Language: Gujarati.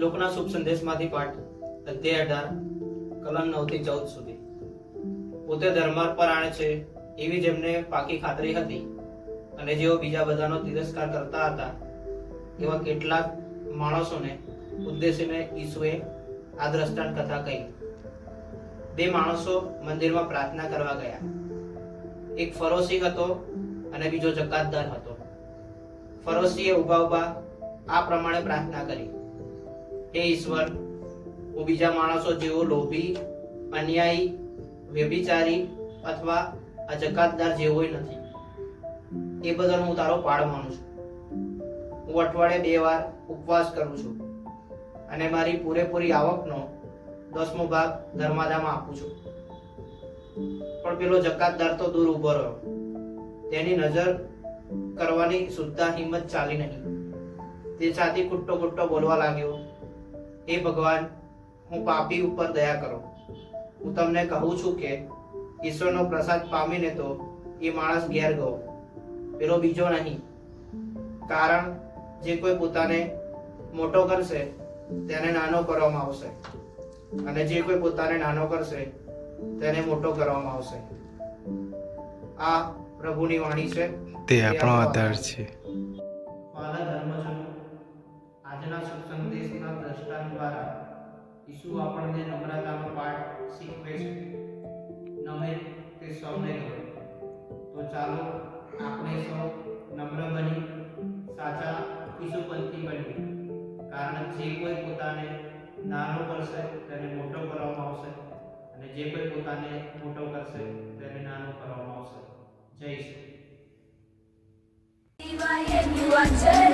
લોકના શુભ સંદેશમાંથી પાઠ અધ્યાય અઢાર, કલમ નવથી ચૌદ સુધી. પોતે ધર્માર્પણ છે એવી જેમને પાકી ખાતરી હતી અને જેઓ બીજા બધાનો તિરસ્કાર કરતા હતા, એવા કેટલાક માણસોને ઉદ્દેશીને ઈસુએ આ દ્રષ્ટાંત કથા કહી. બે માણસો મંદિરમાં પ્રાર્થના કરવા ગયા. એક ફરોશી હતો અને બીજો જકાતદાર હતો. ફરોશીએ ઊભા ઊભા આ પ્રમાણે પ્રાર્થના કરી. હે ઈશ્વર હું બીજા માણસો જેવો લોભી, અન્યાયી, વ્યભિચારી અથવા આ જકાતદાર જેવોય નથી. એ બદલ હું તારો પાડ માનું છું. હું અઠવાડિયે બે વાર ઉપવાસ કરું છું અને મારી પૂરેપૂરી આવકનો દસમો ભાગ ધર્માદામાં આપું છું. પણ પેલો જકાતદાર તો દૂર ઊભો રહ્યો. તેની નજર કરવાની સુદ્ધા હિંમત ચાલી નહીં. તે છાતી કુટ્ટો કુટ્ટો બોલવા લાગ્યો. હે ભગવાન હું પાપી ઉપર દયા કરો. હું તમને કહું છું કે ઈશ્વરનો પ્રસાદ પામીને તો એ માણસ ઘેર ગયો પેલો બીજો નહીં. કારણ જે કોઈ પોતાને મોટો કરશે તેને નાનો કરવામાં આવશે. અને જે કોઈ પોતાને નાનો કરશે તેને મોટો કરવામાં આવશે. આ પ્રભુની વાણી છે. તે આપણો આધાર છે. આજના શુભ સંદેશના દ્રષ્ટાંત દ્વારા ઈસુ આપણને નમ્રતાનો પાઠ શીખવે છે. નમે તે સૌને ગમે તો ચાલો આપણે સૌ નમ્ર બની સાચા ઈસુપંથી બનીએ. કારણ જે કોઈ પોતાને નાનો કરશે તેને મોટો કરવામાં આવશે અને જે કોઈ પોતાને મોટો કરશે તેને નાનો કરવામાં આવશે. જય શ્રી જય